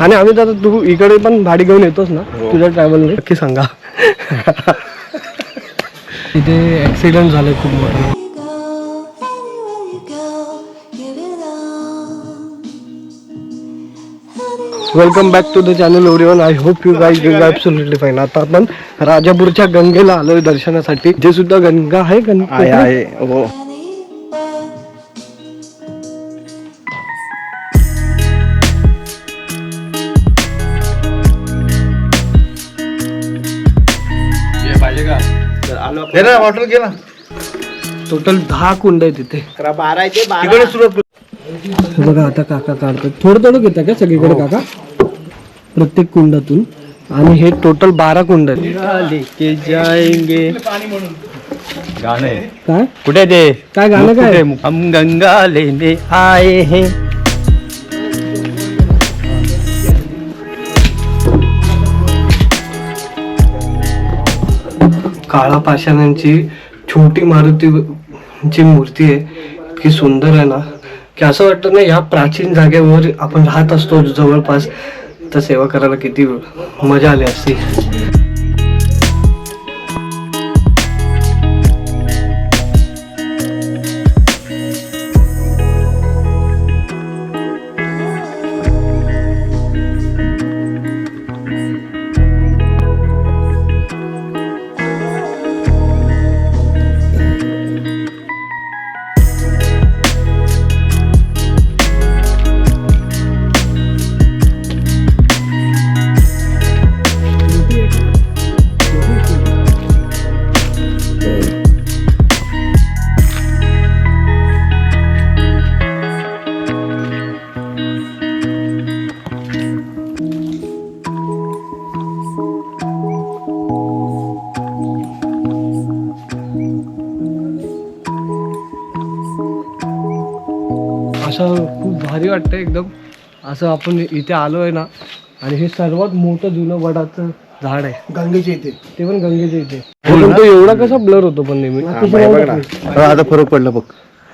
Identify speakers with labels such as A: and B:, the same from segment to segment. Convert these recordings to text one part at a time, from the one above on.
A: आणि आम्ही आता तू इकडे पण भाडी घेऊन येतोस ना? तुझ्या ट्रॅव्हलने नक्की सांगा. इथे ऍक्सिडेंट झाले खूप मोठा. Welcome back to the channel Orion I hope you guys absolutely fine आता आपण राजापूरच्या गंगेला आलोय दर्शनासाठी. जे सुद्धा गंगा आहे गंगा
B: आहे आहे हॉटेल गेला
A: टोटल दहा कुंड आहे तिथे
B: बारा. ते तिकडे सुरू
A: हे बघा आता काका काढतात. थोडं थोडं घेतात का सगळीकडे काका? प्रत्येक कुंडातून. आणि हे टोटल बारा कुंड आहेत.
B: लेके जाएंगे. गाणे.
A: काय?
B: कुठे ते?
A: काय गाणं काय?
B: हम गंगा लेने आए हैं.
A: काळा पाषाणांची छोटी मारुतीची मूर्ती आहे. इतकी सुंदर आहे ना. की असं वाटतं ना या प्राचीन जागेवर आपण राहत असतो जवळपास. तर सेवा करायला किती मजा आली असती. असं खूप भारी वाटतं एकदम. असं आपण इथे आलो आहे ना आणि हे सर्वात मोठं जुनं वडाचं झाड आहे.
C: गंगेच्या इथे.
A: ते पण गंगेच्या इथे. पण तो एवढा कसा ब्लर होतो पण नेहमी?
B: आता फरक पडला बघ.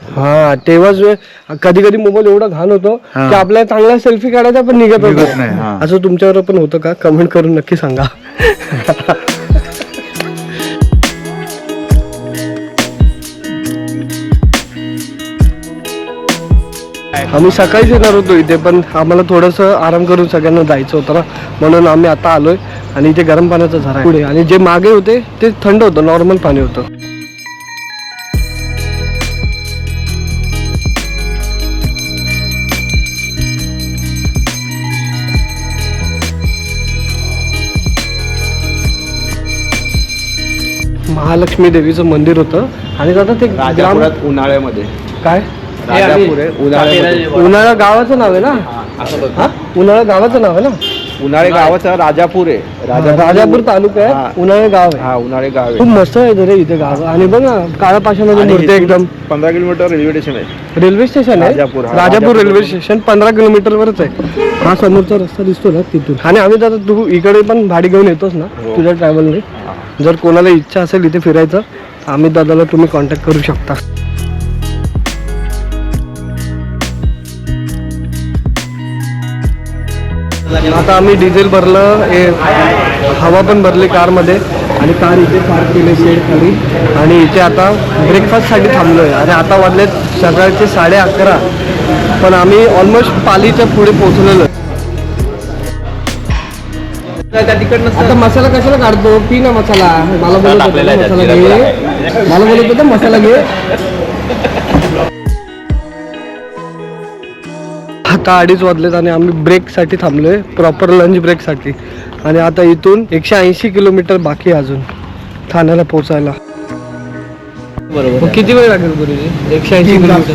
A: हा तेव्हाच कधी कधी मोबाईल एवढा घाण होतो की आपल्याला चांगला सेल्फी काढायचा पण निघत होतो
B: हा.
A: असं तुमच्यावर पण होतं का? कमेंट करून नक्की सांगा. आम्ही सकाळीच येणार होतो इथे पण आम्हाला थोडंसं आराम करून सगळ्यांना जायचं होतं ना. म्हणून आम्ही आता आलोय आणि इथे गरम पाण्याचा झरा आहे. पुढे आणि जे मागे होते ते थंड होतं नॉर्मल पाणी होतं. महालक्ष्मी देवीचं मंदिर होतं. आणि आता ते ग्राम
B: उन्हाळ्यामध्ये.
A: काय?
B: राजापूर आहे उन्हाळ्यामध्ये.
A: उन्हाळा गावाचं नाव आहे ना? हा उन्हाळा गावाचं नाव आहे ना?
B: उन्हाळे गावाचा राजापूर आहे.
A: राजापूर तालुका
B: हा.
A: आहे उन्हाळा गाव आहे.
B: हा उन्हाळे गाव
A: खूप
B: आहे
A: मस्त आहे रे इथे गाव. आणि बघ ना काळा पाषाणाची
B: आणि
A: मूर्ती
B: इथून
A: एकदम.
B: पंधरा किलोमीटर रेल्वे स्टेशन आहे.
A: रेल्वे स्टेशन आहे?
B: राजापूर, हा,
A: राजापूर
B: राजापूर
A: रेल्वे स्टेशन पंधरा किलोमीटर वरच आहे. हा समोरचा रस्ता दिसतो ना तिथून. आणि आम्ही आता तू इकडे पण भाडी घेऊन येतोस ना
B: हो.
A: तुझ्या ट्रॅव्हलने जर कोणाला इच्छा असेल इथे फिरायचं आम्ही दादाला तुम्ही कॉन्टॅक्ट करू शकता. आता आम्ही डिझेल भरलं हे हवा पण भरली कारमध्ये आणि कार इथे पार्क केली शेड खाली. आणि इथे आता ब्रेकफास्टसाठी थांबलो आहे आणि आता वाजलेत सकाळचे साडे अकरा. पण आम्ही ऑलमोस्ट पालीच्या पुढे पोहोचलेलो. आता मसाला कशाला काढतो? पी ना मसाला. मला बोलत होता मसाला घे. मला बोलत होता मसाला घे. आता अडीच वाजलेत आणि आम्ही ब्रेकसाठी थांबलोय प्रॉपर लंच ब्रेकसाठी आणि आता इथून एकशे ऐंशी किलोमीटर बाकी आहे अजून ठाण्याला पोहोचायला. मग किती वेळ लागेल गुरुजी? एकशे ऐंशी किलोमीटर.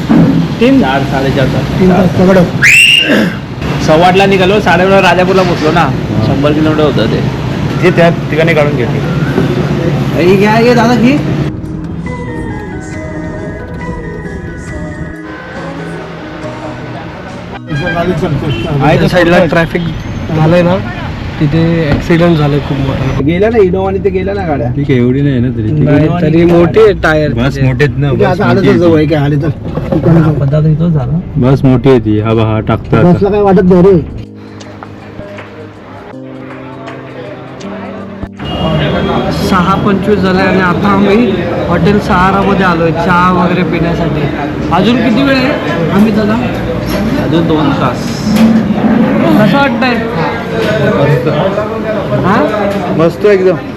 A: तीन?
B: चार साडेचार तास.
C: तीन तास
B: सव्वाटला निघालो साडेनऊ राजापूरला पोहोचलो ना. शंभर किलोमीटर होतं ते. ते त्या ठिकाणी काढून घेतली.
C: घ्या घे दादा घे.
A: त्या साईडला ट्रॅफिक झालंय ना तिथे ऍक्सिडेंट झालंय खूप मोठा.
C: गेल्या ना इनोवा आणि ते गेल्या ना गाड्या.
D: ठीक आहे एवढी नाही ना तरी.
A: नाही, तरी मोठी आहे टायर
D: बस मोठेत ना
C: ते
D: बस
C: आता आलं
D: मोठी
C: तर
D: आहे
C: जवळ
D: ती.
C: आहे काय आले तर. जाऊ.
D: बस मोठी आहे ती. हा बा हा टाकतो आता.
C: बसला काय वाटत नाही रे?
A: सहा पंचवीस झाले आणि आता आम्ही हॉटेल सहारामध्ये आलो आहे चहा वगैरे पिण्यासाठी. अजून किती वेळ आहे? आम्ही दादा?
B: अजून दोन तास.
A: कसं वाटतंय? हां?
C: मस्त एकदम.